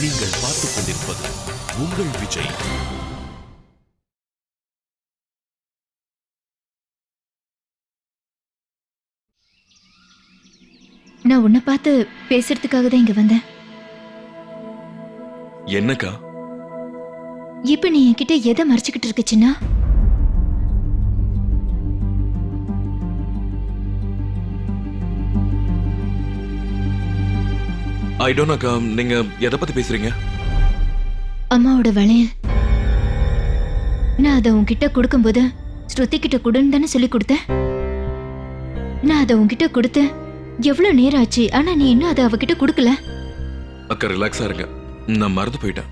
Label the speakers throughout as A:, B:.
A: நீங்கள் பார்த்துக் கொண்டிருப்பது உங்கள் விஜய்.
B: நான் உன்னை பார்த்து பேசுறதுக்காக தான் இங்க வந்தேன்.
A: என்னக்கா?
B: இப்ப நீ என்கிட்ட எதை மறைச்சுக்கிட்டு இருக்க சின்னா?
A: ஐ டோன்ட் அக்கா நீங்க எதை பத்தி பேசுறீங்க?
B: அம்மாவோட வளையல் நான் அதை உன்கிட்ட கொடுக்கும்போது ஸ்ருதி கிட்ட கொடுன்னு தானே சொல்லி கொடுத்தேன். நான் அதை உன்கிட்ட கொடுத்தேன் எவ்வளவு நேரம் ஆச்சு ஆனா நீ இன்னும் அதை அவகிட்ட கொடுக்கல.
A: அக்கா ரிலாக்ஸா இருங்க. நான் மறந்து போயிட்டேன்.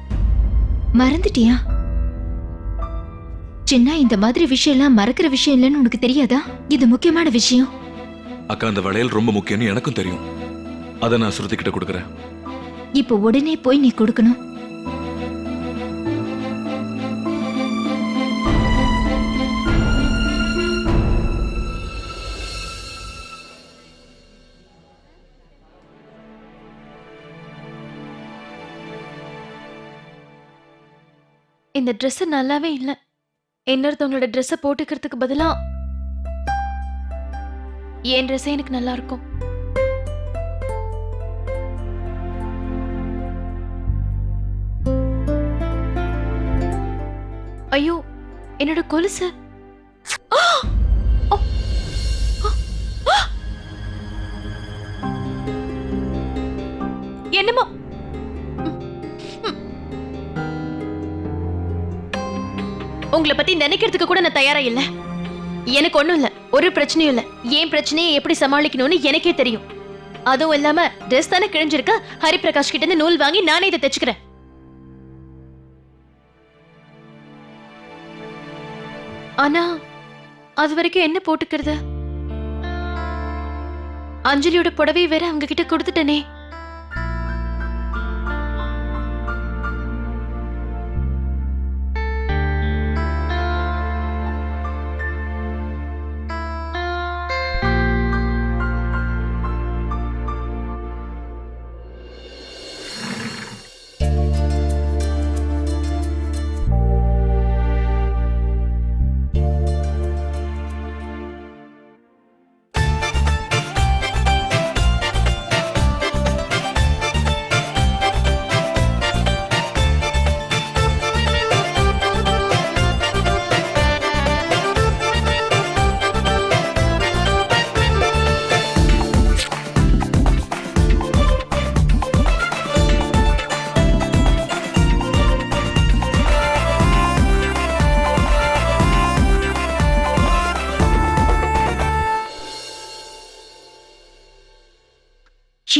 B: மறந்துட்டியா? சின்ன இந்த மாதிரி விஷயம் எல்லாம் மறக்கிற விஷயம் இல்லைன்னு உனக்கு தெரியாதா? இது முக்கியமான விஷயம்.
A: அக்கா அந்த வளையல் ரொம்ப முக்கியம்னு எனக்கும் தெரியும். அதை நான் ஸ்ருதி கிட்ட கொடுக்குறேன்.
B: இப்போ உடனே போய் நீ கொடுக்கணும்.
C: இந்த ட்ரெஸ் நல்லாவே இல்ல. இன்னொருத்தவங்களோட ட்ரெஸ்ஸை போட்டுக்கிறதுக்கு பதிலா என் ட்ரெஸ்ஸே எனக்கு நல்லா இருக்கும். ஐயோ என்னோட கொலுசு. என்னமோ? உங்களை பத்தி நினைக்கிறதுக்கு கூட நான் தயாரா இல்ல. எனக்கு ஒண்ணும் இல்ல. ஒரு பிரச்சனையும் இல்ல. ஏன் பிரச்சனையை எப்படி சமாளிக்கணும்னு எனக்கே தெரியும். அதுவும் இல்லாம ட்ரெஸ் தானே கிழிஞ்சிருக்க. ஹரிபிரகாஷ் கிட்ட இருந்து நூல் வாங்கி நானே இதை தைச்சுக்கிறேன். ஆனா அது வரைக்கும் என்ன போட்டுக்கிறது? அஞ்சலியோட புடவை வேற அவங்க கிட்ட கொடுத்துட்டனே.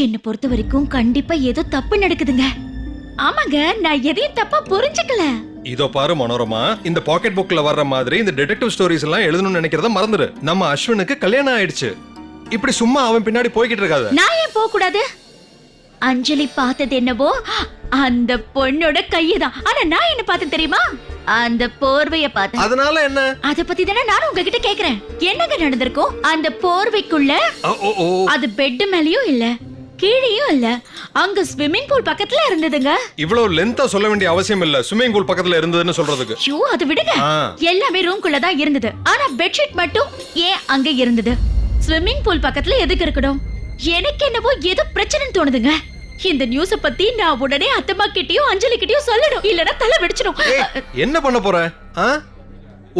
B: என்னை பொறுத்த வரைக்கும் கண்டிப்பா ஏதோ தப்பு நடக்குதுங்க. ஆமாங்க நான் எதையும் தப்பா புரிஞ்சுக்கல.
D: இதோ பாரு மனோரமா இந்த பாக்கெட் புக்ல வர்ற மாதிரி இந்த டிடெக்டிவ் ஸ்டோரிஸ் எல்லாம் எழுதணும்னு நினைக்கிறத மறந்துடு. நம்ம அஸ்வினுக்கு கல்யாணம் ஆயிடுச்சு. இப்படி சும்மா அவன் பின்னாடி போய்கிட்டு இருக்காத.
B: நான் ஏன் போக கூடாது அஞ்சலி பார்த்தது என்னவோ அந்த பொண்ணோட கையதான். ஆனா நான் என்ன பார்த்தேன் தெரியுமா? அந்த போர்வைய பார்த்தேன்.
D: அதனால என்ன?
B: அத பத்தி தானே நானும் உங்ககிட்ட கேக்குறேன். என்னங்க நடந்திருக்கும்? அந்த போர்வைக்குள்ள. அது பெட் மேலயும் இல்ல. கீழேயும் இல்ல. அங்க ஸ்விம்மிங் பூல் பக்கத்துல இருந்ததுங்க.
D: இவ்வளவு லென்த்தா சொல்ல வேண்டிய அவசியம் இல்ல. ஸ்விம்மிங் பூல் பக்கத்துல இருந்ததுன்னு சொல்றதுக்கு.
B: ஐயோ அது விடுங்க. எல்லாமே ரூம்குள்ள தான் இருந்தது. ஆனா பெட்ஷீட் மட்டும் ஏன் அங்க இருந்தது? ஸ்விம்மிங் பூல் பக்கத்துல எதுக்கு இருக்கணும்? எனக்கு என்னவோ ஏதோ பிரச்சனைன்னு தோணுதுங்க. இந்த நியூஸ பத்தி நான் உடனே அத்தம்மா கிட்டயும் அஞ்சலி கிட்டயும் சொல்லணும். இல்லனா தலை வெடிச்சிடும்.
D: என்ன பண்ண போற?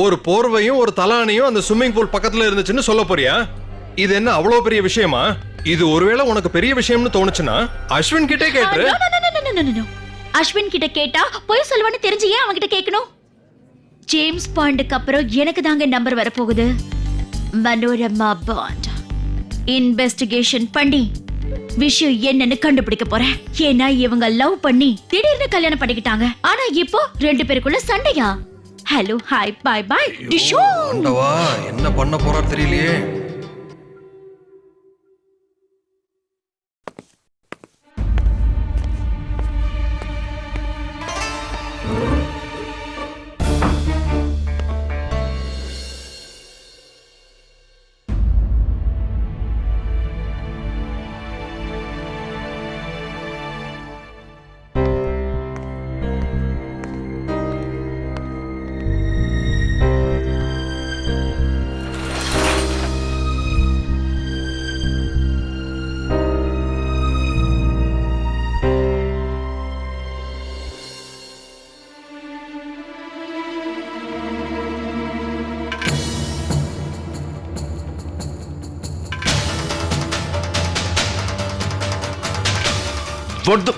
D: ஒரு போர்வையும் ஒரு தலானியும் அந்த ஸ்விம்மிங் பூல் பக்கத்துல இருந்துச்சுன்னு சொல்ல போறியா? இது என்ன அவ்வளவு பெரிய விஷயமா? இது ஒருவேளை உனக்கு பெரிய விஷயம்னு தோணுச்சுன்னா அஸ்வின் கிட்டே
B: no. அஸ்வின் கிட்ட கேட்டா பொய் சொல்லுவான்னு தெரிஞ்சு ஏன் அவன்கிட்ட கேட்கணும்? ஜேம்ஸ் பாண்டுக்கு அப்புறம் எனக்கு தாங்க நம்பர் வரப்போகுது. மனோரமா பாண்ட். இன்வெஸ்டிகேஷன் பண்ணி. விஷயம் என்னன்னு கண்டுபிடிக்க போறேன். ஏன்னா இவங்க லவ் பண்ணி திடீர்னு கல்யாணம் பண்ணிக்கிட்டாங்க. ஆனா இப்போ ரெண்டு பேருக்குள்ள சண்டையா? ஹலோ ஹாய் பாய் பாய் டிஷோ
D: என்ன பண்ண போறார் தெரியலையே.
A: பொட்டு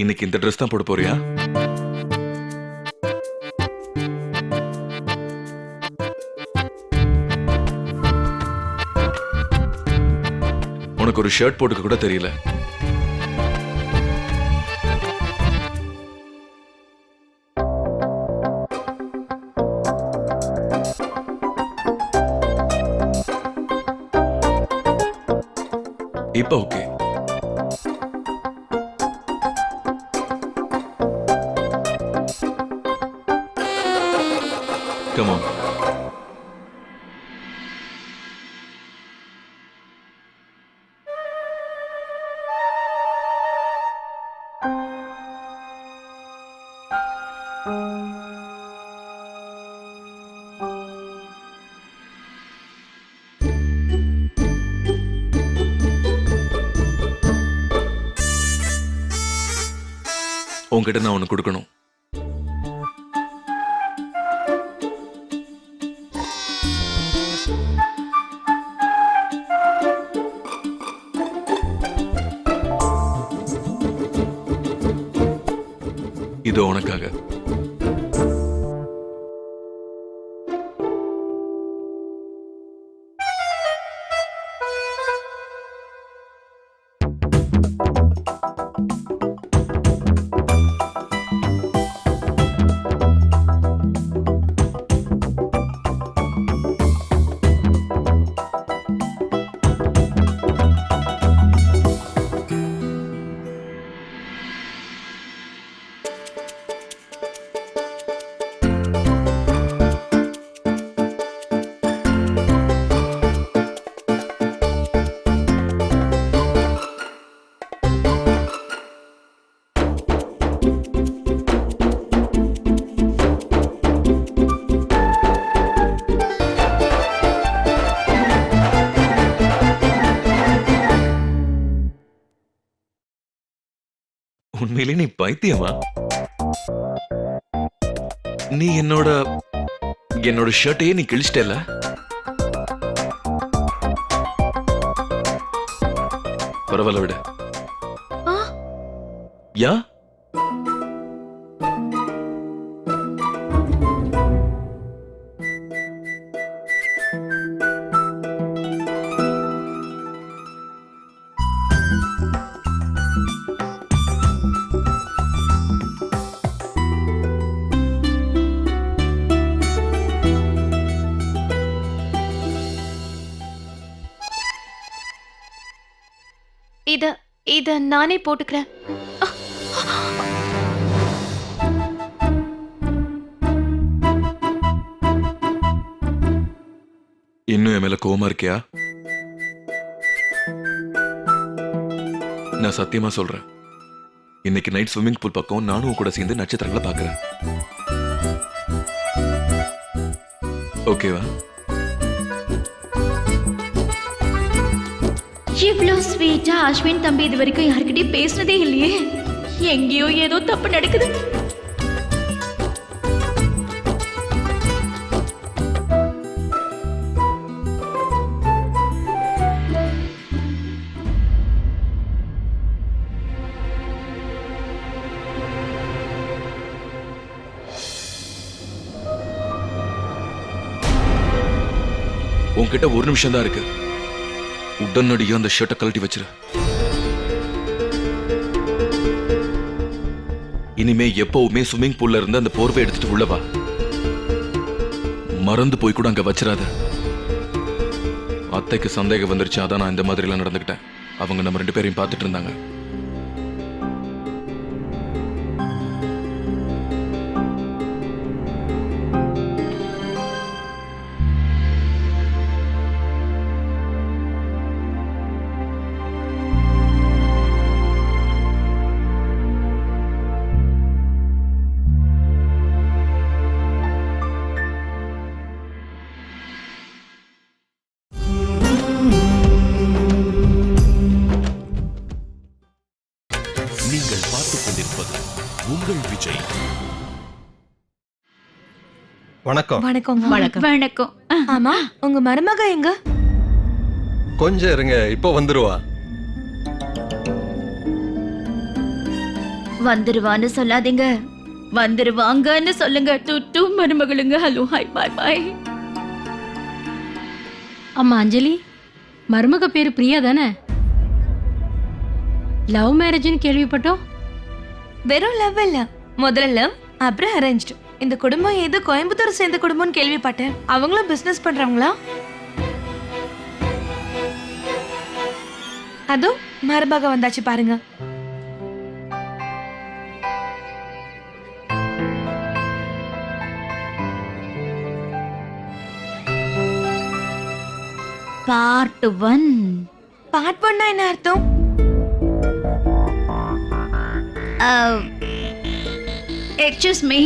A: இன்னைக்கு இந்த ட்ரெஸ் தான் போட போறியா? உனக்கு ஒரு ஷர்ட் போட்டுக்க கூட தெரியல. இப்ப ஓகே உங்ககிட்ட நான் ஒன்று கொடுக்கணும். உண்மையிலே நீ பைத்தியமா? நீ என்னோட என்னோட ஷர்ட்டையே நீ கிழிச்சிட்டல பரவாயில்ல விட. யா?
C: இத நானே போட்டுக்கிறேன்.
A: இன்னும் என் மேல கோவமா இருக்கியா? நான் சத்தியமா சொல்றேன். இன்னைக்கு நைட் ஸ்விம்மிங் பூல் பக்கம் நானும் கூட சேர்ந்து நட்சத்திரங்களை பார்க்கறேன். ஓகேவா
B: ஸ்வீட்டா அஸ்வின் தம்பி இது வரைக்கும் யார்கிட்டயும் பேசினதே இல்லையே. எங்கேயோ ஏதோ தப்பு நடக்குது.
A: உன்கிட்ட ஒரு நிமிஷம் தான் இருக்கு. உடனடியா அந்த ஷர்ட்டை கழட்டி வச்சிரு. இனிமே எப்பவுமே ஸ்விம்மிங் பூல்ல இருந்து அந்த போர்வை எடுத்துட்டு உள்ளவா மறந்து போய் கூட அங்க வச்சிடாத அத்தைக்கு சந்தேகம் வந்துருச்சு அதான் நான் இந்த மாதிரி எல்லாம் நடந்துக்கிட்டேன். அவங்க நம்ம ரெண்டு பேரையும் பார்த்துட்டு இருந்தாங்க.
D: வணக்கம்.
E: வணக்கம்
B: வணக்கம். வணக்கம். அஹ்,
E: ஆமா உங்க மருமக எங்க?
D: கொஞ்சம் இருங்க இப்போ வந்துருவா.
B: வந்துருவான்னு சொல்லாதீங்க. வந்துருவாங்கன்னு சொல்லுங்க. டுட்டு மருமகளுங்க. ஹலோ ஹாய் பாய் பாய்
F: அம்மா அஞ்சலி மருமக பேரு பிரியா தானே? லவ் மேரேஜ்னு கேள்விப்பட்டோம்.
E: வெறும் லவ் இல்ல. முதல்ல லவ் அப்புறம் அரேஞ்ச்டு இந்த குடும்பம் ஏதோ கோயம்புத்தூர் சேர்ந்த குடும்பம்னு கேள்விப்பட்டேன். அவங்களும் பிசினஸ் பண்றவங்களா? அதோ மரபாக வந்தாச்சு பாருங்க.
B: பார்ட் ஒன்
E: பார்ட் ஒன்னா என்ன அர்த்தம்?
B: Um, எக்ஸ்கியூஸ் மீ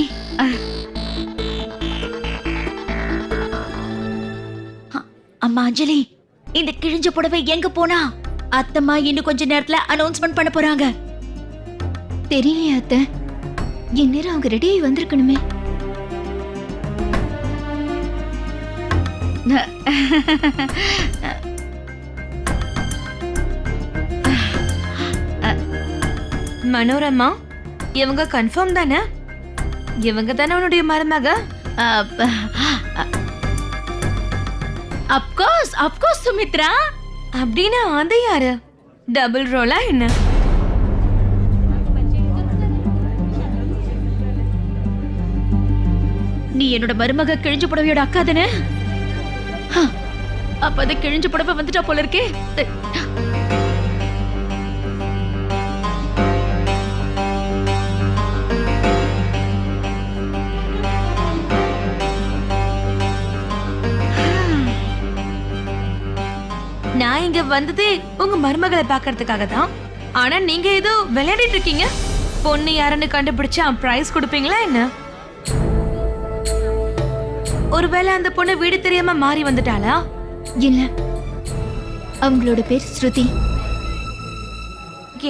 B: அம்மா அஞ்சலி இந்த கிழிஞ்ச புடவை எங்க போனா அத்தம்மா இன்னும் கொஞ்ச நேரத்துல அனௌன்ஸ்மெண்ட் பண்ண போறாங்க தெரியலையா அத்த இந்நேரம் அவங்க ரெடி ஆகி வந்திருக்கணுமே
E: மனோரமா இவங்க கன்ஃபார்ம் தானே இவங்க தானே உன்னுடைய மருமக?
B: Of course of course Sumitra.
E: அப்படின்னா அது யாரு? டபுள் ரோலா என்ன?
B: நீ என்னோட மருமக கிழிஞ்ச புடவையோட அக்கா தானே? அப்ப அது கிழிஞ்ச புடவை வந்துட்டா போல இருக்கே.
E: நான் இங்க வந்ததே உங்க மருமகளை பாக்குறதுக்காக தான் ஆனா நீங்க ஏதோ விளையாடிட்டு இருக்கீங்க. பொண்ணு யாருன்னு கண்டுபிடிச்சா பிரைஸ் கொடுப்பீங்களா என்ன? ஒருவேளை அந்த பொண்ணு வீடு தெரியாம மாறி வந்துட்டாளா?
B: இல்ல. அவங்களோட பேர் ஸ்ருதி.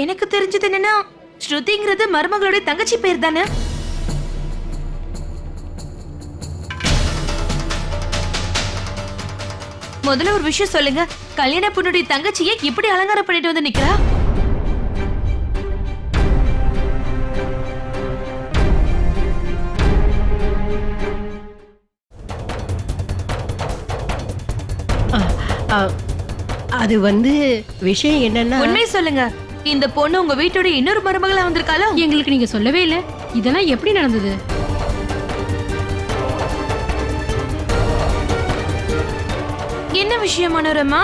E: எனக்கு தெரிஞ்சது என்னன்னா ஸ்ருதிங்கிறது மருமகளோட தங்கச்சி பேர் தானே? முதல்ல ஒரு விஷயம் சொல்லுங்க. கல்யாண பொண்ணுடைய தங்கச்சியை இப்படி அலங்காரம் பண்ணிட்டு வந்து நிக்கிறா?
G: அது வந்து விஷயம் என்னன்னா
E: உண்மை சொல்லுங்க. இந்த பொண்ணு உங்க வீட்டோட இன்னொரு மருமகளா வந்திருக்காளோ?
F: எங்களுக்கு நீங்க சொல்லவே இல்லை. இதெல்லாம் எப்படி நடந்தது?
E: விஷயம் மனோரமா?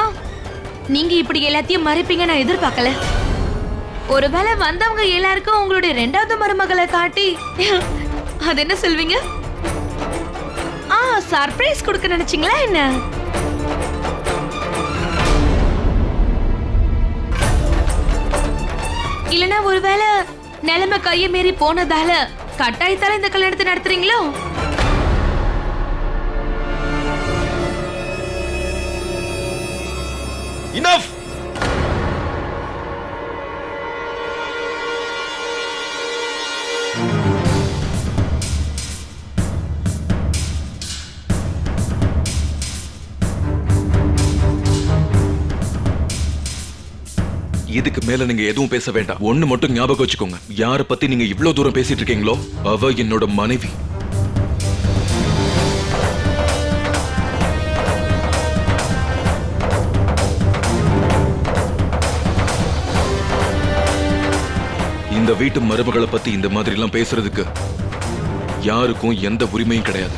E: நீங்க இப்படி எல்லாத்தையும் மறைப்பீங்க நான் எதிர்பார்க்கல. ஒருவேளை வந்தவங்க எல்லாருக்கும் உங்களுடைய ரெண்டாவது மருமகளை காட்டி அது என்ன சொல்வீங்க? ஆ சர்ப்ரைஸ் கொடுக்க நினைச்சீங்களா என்ன? இல்லனா ஒருவேளை நிலைமை கையை மீறி போனதால கட்டாயத்தால இந்த கல்யாணத்தை நடத்துறீங்களோ?
A: இனஃப் இதுக்கு மேல நீங்க எதுவும் பேச வேண்டாம். ஒண்ணு மட்டும் ஞாபகம் வச்சுக்கோங்க. யார பத்தி நீங்க இவ்ளோ தூரம் பேசிட்டு இருக்கீங்களோ அவ என்னோட மனைவி. இந்த வீட்டு மருமகளை பத்தி இந்த மாதிரி எல்லாம் பேசுறதுக்கு யாருக்கும் எந்த உரிமையும் கிடையாது.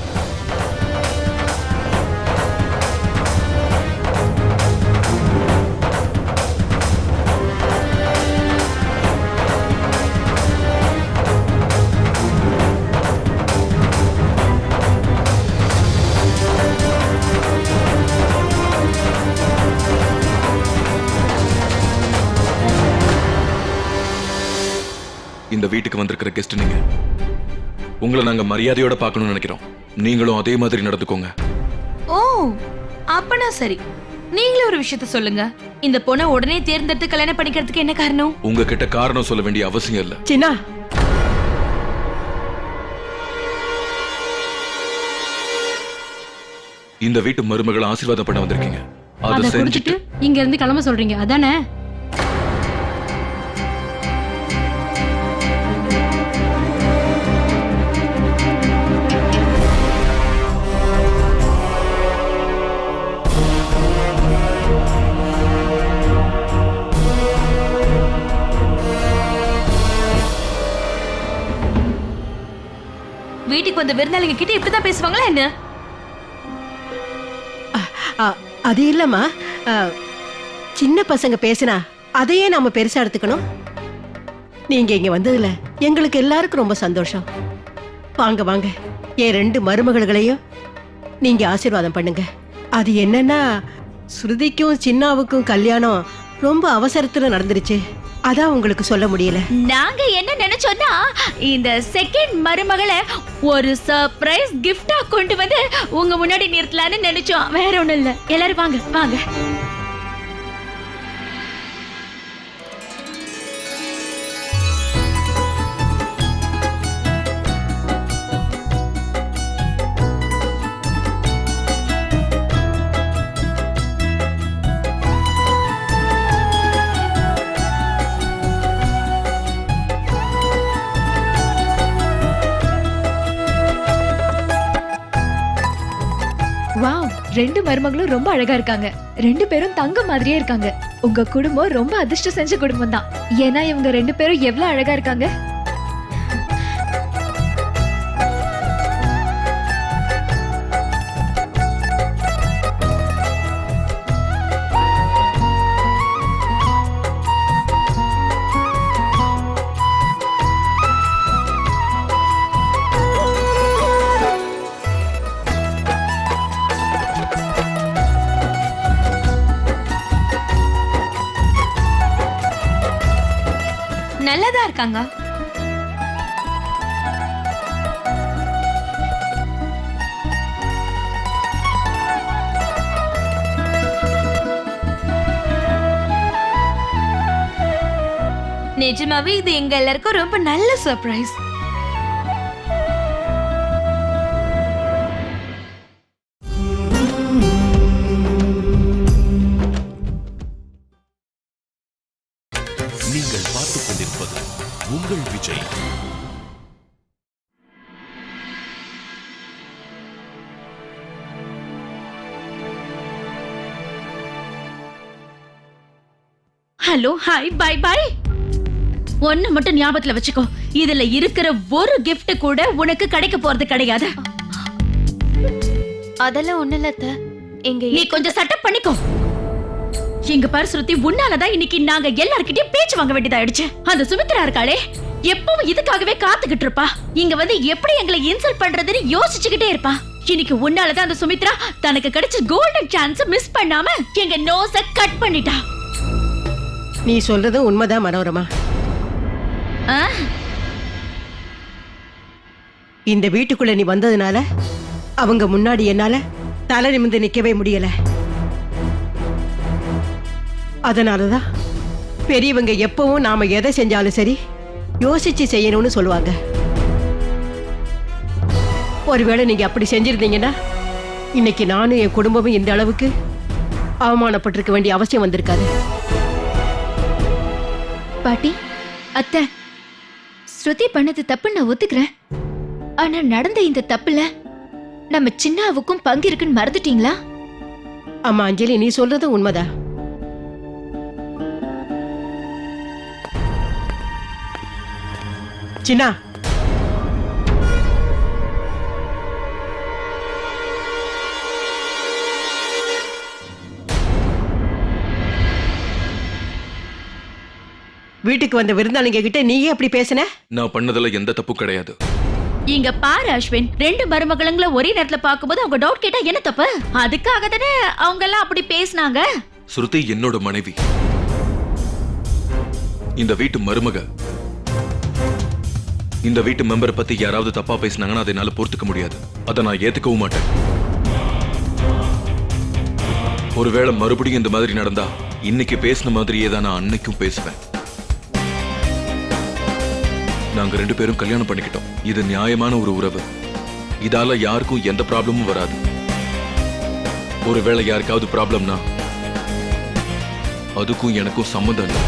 A: இந்த வீட்டுக்கு வந்திருக்கிற கெஸ்ட் நீங்க. உங்களை நாங்க மரியாதையோட பார்க்கணும்னு நினைக்கிறோம். நீங்களும் அதே மாதிரி நடந்துக்கோங்க.
E: ஓ அப்பனா சரி. நீங்களே ஒரு விஷயத்த சொல்லுங்க. இந்த பொண்ண உடனே தேர்ந்தெடுத்து கல்யாணம் பண்ணிக்கிறதுக்கு என்ன காரணம்?
A: உங்ககிட்ட காரணம் சொல்ல வேண்டிய அவசியம் இல்ல.
G: சின்னா.
A: இந்த வீட்டு மருமகளை ஆசீர்வாதம் பண்ண வந்திருக்கீங்க. அதை
F: அதை இங்க இருந்து கிளம்ப சொல்றீங்க. அதானே?
E: வீட்டுக்கு வந்த விருந்தாளிங்க கிட்ட இப்படிதான் பேசுவாங்களா என்ன?
G: அ, அது இல்லம்மா. சின்ன பசங்க பேசினா அதையே நாம பெருசா எடுத்துக்கணும். நீங்க இங்க வந்ததுல எங்களுக்கு எல்லாருக்கும் ரொம்ப சந்தோஷம். வாங்க வாங்க. என் ரெண்டு மருமகள்களையும் நீங்க ஆசீர்வாதம் பண்ணுங்க. அது என்னன்னா ஸ்ருதிக்கும் சின்னாவுக்கும் கல்யாணம் ரொம்ப அவசரத்துல நடந்துருச்சு. அதான் உங்களுக்கு சொல்ல முடியல.
B: நாங்க என்ன நினைச்சோம்னா இந்த செகண்ட் மருமகளை ஒரு சர்ப்ரைஸ் கிஃப்டா கொண்டு வந்து உங்க முன்னாடி நிறுத்தலாம்னு நினைச்சோம். வேற ஒண்ணும் இல்ல. எல்லாரும் வாங்க வாங்க.
H: ரெண்டு மருமகளும் ரொம்ப அழகா இருக்காங்க. ரெண்டு பேரும் தங்க மாதிரியே இருக்காங்க. உங்க குடும்பம் ரொம்ப அதிர்ஷ்டம் செஞ்ச குடும்பம் தான் ஏன்னா இவங்க ரெண்டு பேரும் எவ்வளவு அழகா இருக்காங்க?
E: நல்லதா இருக்காங்க. நிஜமாவே இது எங்க எல்லாருக்கும் ரொம்ப நல்ல surprise
B: hello hi bye bye ஒன்னு மட்டும் ஞாபகத்துல வச்சுக்கோ. இதுல இருக்கிற ஒரு gift கூட உனக்கு கிடைக்க போறது கிடையாது.
C: அதெல்லாம் ஒண்ணு இல்ல. எங்க
B: நீ கொஞ்சம் சட்டம் பண்ணிக்கோ. எங்க பாரு ஸ்ருதி உன்னாலதான் இன்னைக்கு நாங்க எல்லார்கிட்டயும் பேச்சு வாங்க வேண்டியதாயிடுச்சு. அந்த சுமித்ரா இருக்காளே எப்பவும் இதுக்காகவே காத்துக்கிட்டு இருப்பா. இங்க வந்து எப்படி எங்களை இன்சல்ட் பண்றதுன்னு யோசிச்சுக்கிட்டே இருப்பா. இன்னைக்கு உன்னாலதான் அந்த சுமித்ரா தனக்கு கிடைச்ச கோல்டன் சான்ஸ் மிஸ் பண்ணாம எங்க நோஸ கட் பண்ணிட்டா.
G: நீ சொல்றதும் உண்மைதான் மனோரமா.
B: ஆ?
G: இந்த வீட்டுக்குள்ள நீ வந்ததுனால அவங்க முன்னாடி என்னால தலை நிமிர்ந்து நிக்கவே முடியல. அதனாலதான் பெரியவங்க எப்பவும் நாம எதை செஞ்சாலும் சரி யோசிச்சு செய்யணும்னு சொல்லுவாங்க. ஒருவேளை நீங்க அப்படி செஞ்சிருந்தீங்கன்னா இன்னைக்கு நானும் என் குடும்பமும் இந்த அளவுக்கு அவமானப்பட்டிருக்க வேண்டிய அவசியம் வந்திருக்காது.
H: பாட்டி அத்தை ஸ்ருதி பண்ணது தப்பு நான் ஒத்துக்கிறேன். ஆனா நடந்த இந்த தப்புல நம்ம சின்னாவுக்கும் பங்கு இருக்குன்னு மறந்துட்டீங்களா?
G: அம்மா அஞ்சலி நீ சொல்றது உண்மைதா சின்னா வீட்டுக்கு வந்த விருந்தாளிங்க கிட்ட நீயே அப்படி பேசுன?
A: நான் பண்ணதுல எந்த தப்பும் கிடையாது.
B: இங்க பாரு அஸ்வின். ரெண்டு மருமகளுங்கள ஒரே நேரத்துல பாக்கும்போது அவங்க டவுட் கேட்டா என்ன தப்பு? அதுக்காக தானே அவங்க எல்லாம் அப்படி பேசினாங்க.
A: ஸ்ருதி என்னோட மனைவி. இந்த வீட்டு மருமக. இந்த வீட்டு மெம்பரை பத்தி யாராவது தப்பா பேசினாங்கன்னா அதை என்னால பொறுத்துக்க முடியாது. அதை நான் ஏத்துக்கவும் மாட்டேன். ஒருவேளை மறுபடியும் இந்த மாதிரி நடந்தா இன்னைக்கு பேசின மாதிரியே தான் நான் அன்னைக்கும் பேசுவேன். நாங்க ரெண்டு பேரும் கல்யாணம் பண்ணிக்கிட்டோம். இது நியாயமான ஒரு உறவு. இதால யாருக்கும் எந்த ப்ராப்ளமும் வராது. ஒருவேளை யாருக்காவது ப்ராப்ளம்னா அதுக்கும் எனக்கும் சம்மந்தம் இல்லை.